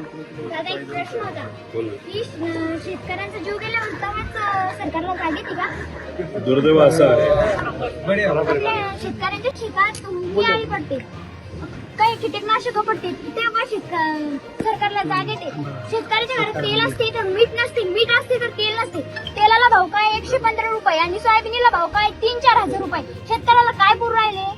दादा एक प्रश्न होता. की शेतकऱ्यांचा जीव गेल्यावर तेव्हाच अं, सरकारला जाग येते का? दुर्दैव असं आहे. आपल्या शेतकऱ्यांच्या शेतात उंदी आळी पडते. काही कीटकनाशक पडते. तेव्हा शेतक सरकारला जाग येते. शेतकऱ्याच्या घरात तेल असते तर मीठ नसते. मीठ असते तर तेल नसते. तेलाला भाव काय? एकशे पंधरा रुपये. आणि सोयाबीनला भाव काय? तीन चार हजार रुपये. शेतकऱ्याला काय पुरू राहिले?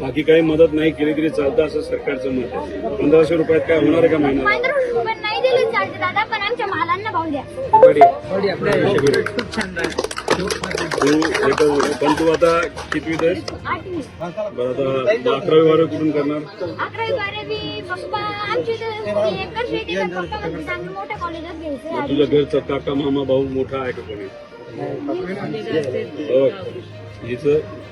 बाकी काही मदत नाही केली तरी चालतं असं सरकारचं मत आहे. पंधराशे रुपयात काय होणार आहे का महिन्याला पंधरा रुपये नाही दिले चालते दादा पण आमच्या मालांना भाव द्या. तू एक पण तू आता कितवीत आहेस आठवी बरं आता अकरावी बारावी कुठून करणार? अकरावी बारावी पप्पा आमची तर एकच शेती आहे, पप्पा म्हणजे चांगलं मोठ्या कॉलेजात घ्यायचं मग तुझ्या घरचा काका मामा भाऊ मोठा आहे का कोणी? हो. हिचं